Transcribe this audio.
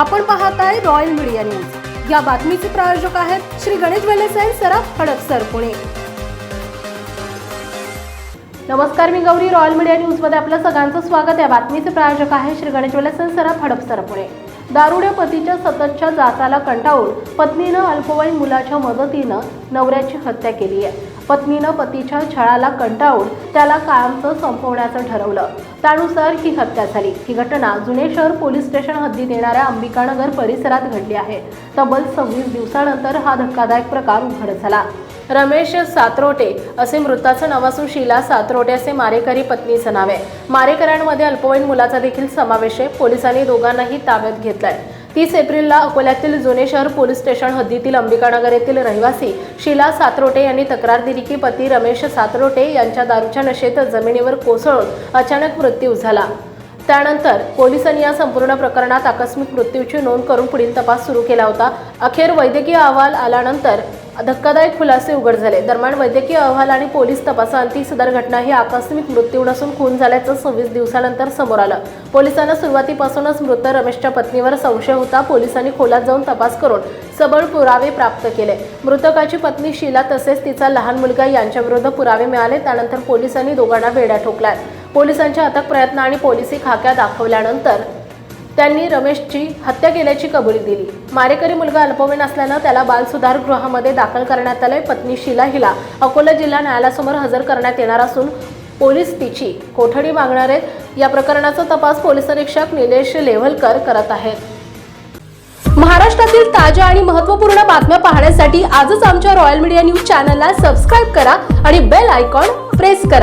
आपण पाहत आहे रॉयल मीडिया न्यूज या बातमीचे प्रायोजक आहेत श्री गणेश वेलेसाई अँड सराफ हडपसर पुणे. नमस्कार मी गौरी. रॉयल मीडिया न्यूजमध्ये आपलं सगळ्यांचं स्वागत. या बातमीचे प्रायोजक आहे श्री गणेश वेलेसाई सराफ सराफ हडपसर पुणे. दारुड्या पतीच्या सततच्या जाचाला कंटाळून पत्नीनं अल्पवयीन मुलाच्या मदतीनं नवऱ्याची हत्या केली आहे. पत्नीनं पतीच्या छळाला कंटाळून त्याला कायमचं संपवण्याचं ठरवलं. त्यानुसार ही हत्या झाली. ही घटना जुने शहर पोलीस स्टेशन हद्दीत येणाऱ्या अंबिकानगर परिसरात घडली आहे. तब्बल सव्वीस दिवसानंतर हा धक्कादायक प्रकार उघड झाला. रमेश सातरोटे असे मृताचं नाव असून शीला सातरोटे असे मारेकरी पत्नीचं नाव आहे. मारेकऱ्यांमध्ये अल्पवयीन मुलाचा देखील समावेश आहे. पोलिसांनी दोघांनाही ताब्यात घेतलाय. तीस एप्रिलला अकोल्यातील जुने शहर पोलीस स्टेशन हद्दीतील अंबिकानगर येथील रहिवासी शीला सातरोटे यांनी तक्रार दिली की पती रमेश सातरोटे यांच्या दारूच्या नशेत जमिनीवर कोसळून अचानक मृत्यू झाला. त्यानंतर पोलिसांनी या संपूर्ण प्रकरणात आकस्मिक मृत्यूची नोंद करून पुढील तपास सुरू केला होता. अखेर वैद्यकीय अहवाल आल्यानंतर धक्कादायक खुलासे उघड झाले. दरम्यान वैद्यकीय अहवाल आणि पोलीस तपासाअंती सदर घटना ही आकस्मिक मृत्यू नसून खून झाल्याचं सव्वीस दिवसानंतर समोर आलं. पोलिसांना सुरुवातीपासूनच मृत रमेशच्या पत्नीवर संशय होता. पोलिसांनी खोलात जाऊन तपास करून सबळ पुरावे प्राप्त केले. मृतकाची पत्नी शीला तसेच तिचा लहान मुलगा यांच्याविरुद्ध पुरावे मिळाले. त्यानंतर पोलिसांनी दोघांना वेड्या ठोकल्या. पोलिसांच्या अथक प्रयत्न आणि पोलिसी खाक्या दाखवल्यानंतर त्यांनी रमेशची हत्या केल्याची कबुली दिली. मारेकरी मुलगा अल्पवयीन असल्यानं त्याला बालसुधार गृहामध्ये दाखल करण्यात आले पत्नी शीला हिला अकोला जिल्हा न्यायालयासमोर हजर करण्यात येणार असून पोलीस तिची कोठडी मागणार आहेत या प्रकरणाचा तपास पोलीस निरीक्षक निलेश लेव्हलकर करत आहेत. महाराष्ट्रातील ताज्या आणि महत्त्वपूर्ण बातम्या पाहण्यासाठी आजच आमच्या रॉयल मीडिया न्यूज चॅनलला सबस्क्राईब करा आणि बेल आयकॉन प्रेस करा.